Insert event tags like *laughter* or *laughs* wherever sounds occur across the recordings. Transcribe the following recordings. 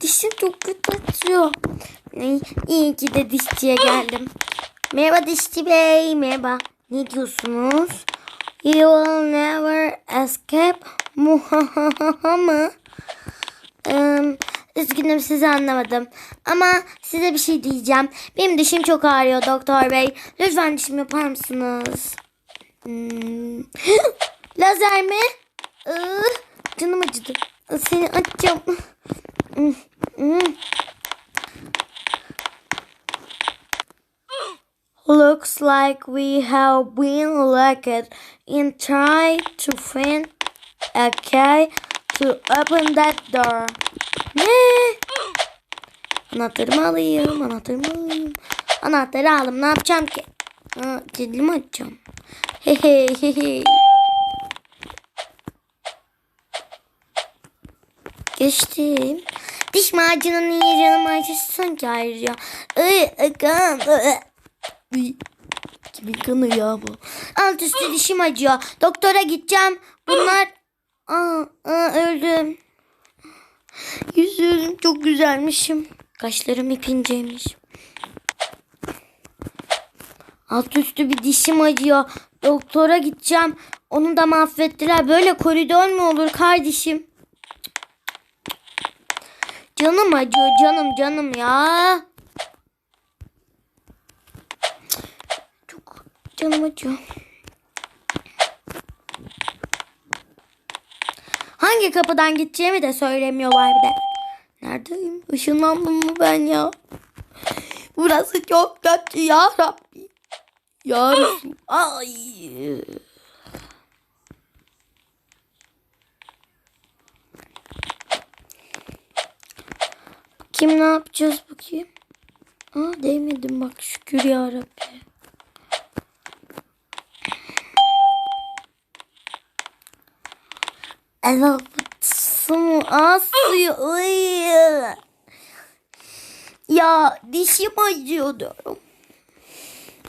Dişim çok kötü acıyor. Ay, iyi ki de dişçiye geldim. Merhaba dişçi bey. Merhaba. Ne diyorsunuz? You will never escape muhahaha? Im, *laughs* üzgünüm sizi anlamadım. Ama size bir şey diyeceğim. Benim dişim çok ağrıyor doktor bey. Lütfen dişimi yapar mısınız? Hmm. *gasps* Lazer mi? Canım acıdı. Seni açacağım. *laughs* Looks like we have been locked in trying to find a key to open that door. Ne? Anahtarımı alayım, anahtarımı alayım. Anahtarı aldım, ne yapacağım ki? Ha, kilidimi açacağım. Hehe hehe. Geçtim. Diş macununu niye canım acısın ki ayrıca? Ay, kan. Kimin kanı ya bu? Alt üstü dişim acıyor. Doktora gideceğim. Bunlar... Aa, aa, öldüm. Yüzüm çok güzelmişim. Kaşlarım ipincemiş. Alt üstü bir dişim acıyor. Doktora gideceğim. Onu da mahvettiler. Böyle koridor mu olur kardeşim? Canım acıyor canım canım ya. Çok canım acıyor. Hangi kapıdan gideceğimi de söylemiyorlar bir de. Neredeyim? Işınlandım mı ben ya? Burası çok kötü ya Rabbi. Ya Resul. Ay. Kim ne yapacağız bakayım? Aa değmedim bak şükür ya Rabbi. Evet, su suyu. Iy. Ya dişim acıyor diyorum.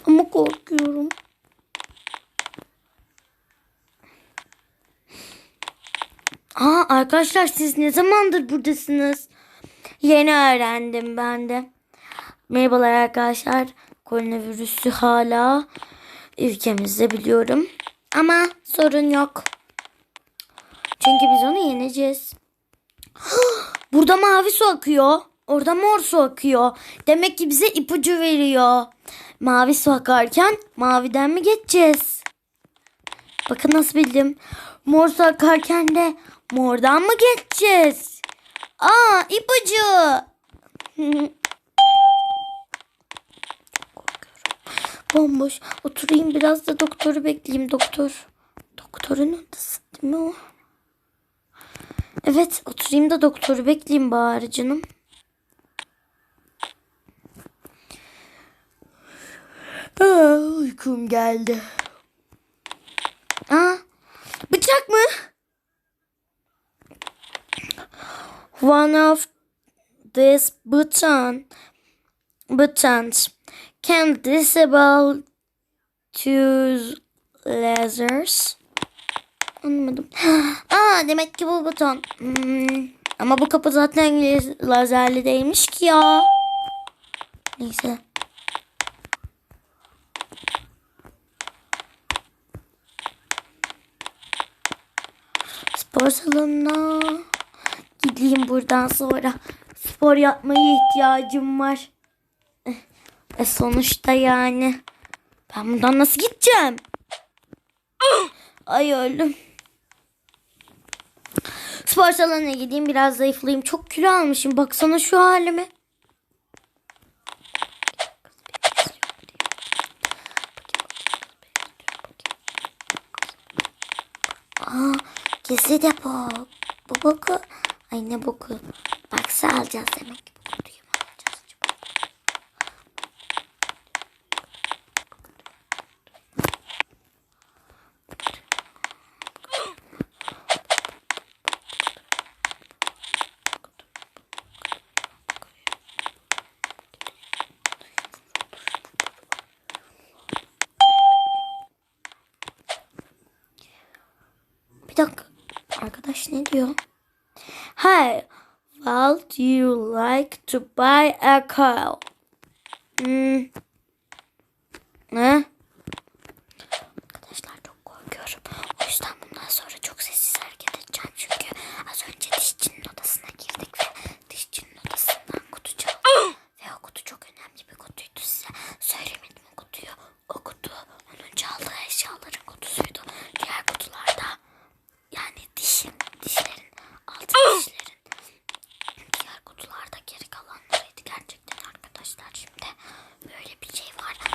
Ama korkuyorum. Aa arkadaşlar siz ne zamandır buradasınız? Yeni öğrendim ben de. Merhabalar arkadaşlar. Koronavirüsü hala ülkemizde biliyorum. Ama sorun yok. Çünkü biz onu yeneceğiz. *gasps* Burada mavi su akıyor. Orada mor su akıyor. Demek ki bize ipucu veriyor. Mavi su akarken maviden mi geçeceğiz? Bakın nasıl bildim. Mor su akarken de mordan mı geçeceğiz? Aa ipucu. Bomboş. Oturayım biraz da doktoru bekleyeyim doktor. Doktorun odası değil mi o? Evet oturayım da doktoru bekleyeyim bari canım. Aa, uykum geldi. Aa, bıçak mı? One of these button buttons can disable two lasers. Anlamadım. *gasps* Aa demek ki bu buton. Hmm, Ama bu kapı zaten lazerli değilmiş ki ya. Neyse. Spor salonuna gideyim buradan sonra. Spor yapmaya ihtiyacım var. E sonuçta yani. Ben buradan nasıl gideceğim? Ay öldüm. Spor salonuna gideyim biraz zayıflayayım. Çok kilo almışım. Baksana şu halime. Aa, gizli depo. Bu boku. Ay ne boku. Baksa alacağız demek ki. Bir dakika. Arkadaş ne diyor? Hey, would you like to buy a car? Mm. Huh? arkadaşlar şimdi böyle bir şey var.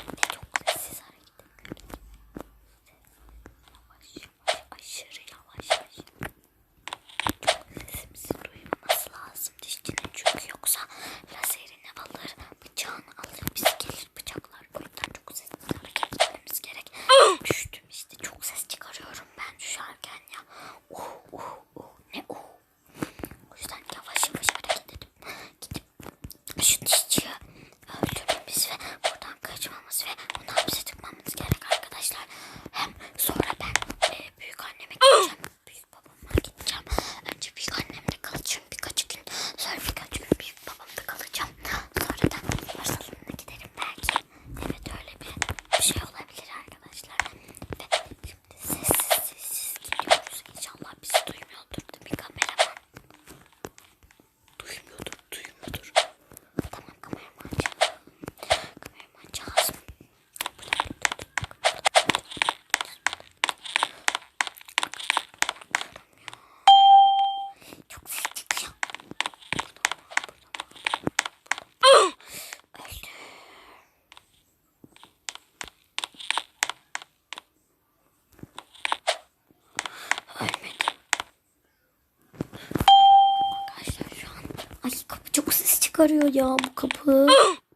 çıkarıyor ya bu kapı.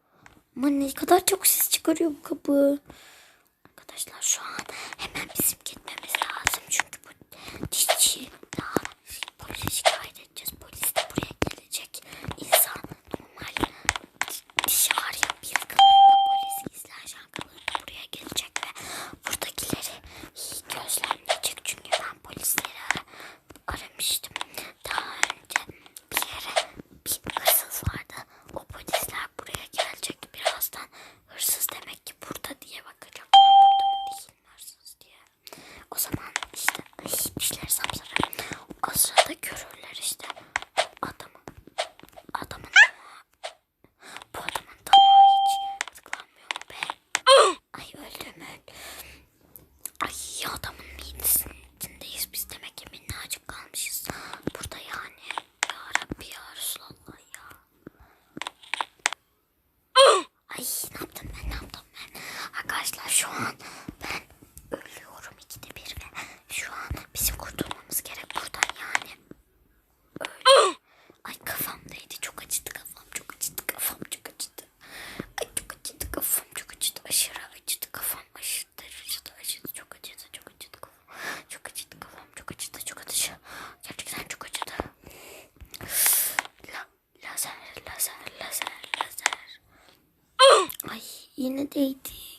*gasps* Aman ne kadar çok ses çıkarıyor bu kapı. Arkadaşlar şu an lazer, lazer, lazer, lazer. *gasps* Ay yine değdi.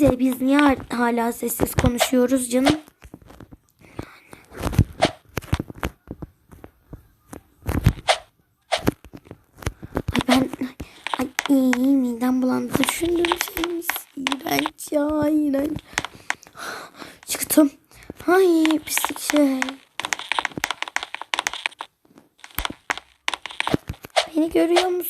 Neyse biz niye hala sessiz konuşuyoruz canım? Ay ben ay iyi midem bulandı. Düşündüğüm şeyimiz iğrenç ya iğrenç. Çıktım. Ay pislik şey. Beni görüyor musun?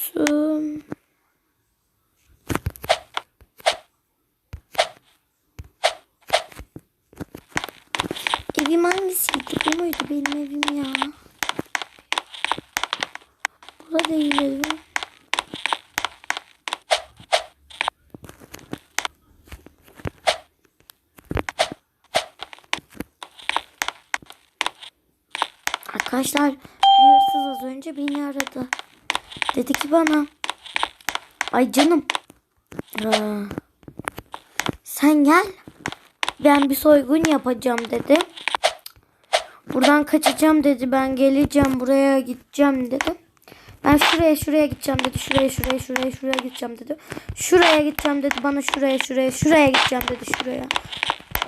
Evim hangisiydi? Bu muydu benim evim ya? Bu da değil evim. Arkadaşlar hırsız az önce beni aradı. Dedi ki bana ay canım sen gel ben bir soygun yapacağım dedi. Buradan kaçacağım dedi. Ben geleceğim buraya gideceğim dedi. Ben şuraya şuraya gideceğim dedi. Şuraya şuraya şuraya şuraya gideceğim dedi. Şuraya gideceğim dedi. Bana şuraya şuraya şuraya gideceğim dedi şuraya.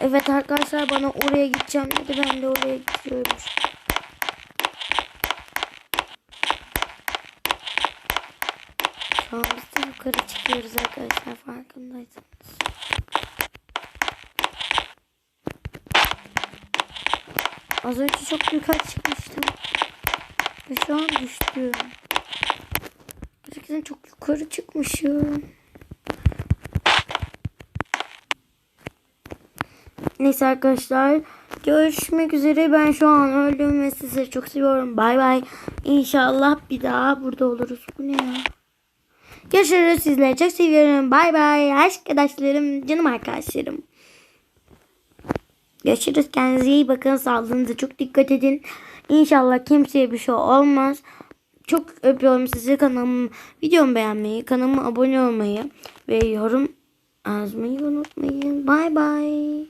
Evet arkadaşlar bana oraya gideceğim dedi. Ben de oraya gidiyorum. Şu an biz de yukarı çıkıyoruz arkadaşlar farkındaysanız. Az önce çok yukarı çıkmıştım. Ve şu an düştüm. Gerçekten çok yukarı çıkmışım. Neyse arkadaşlar. Görüşmek üzere. Ben şu an öldüm ve sizi çok seviyorum. Bay bay. İnşallah bir daha burada oluruz. Bu ne ya? Görüşürüz. Sizleri çok seviyorum. Bay bay. Arkadaşlarım, canım arkadaşlarım. Görüşürüz. Kendinize iyi bakın. Sağlığınıza çok dikkat edin. İnşallah kimseye bir şey olmaz. Çok öpüyorum sizi. Kanalımı, videomu beğenmeyi, kanalıma abone olmayı ve yorum yazmayı unutmayın. Bay bay.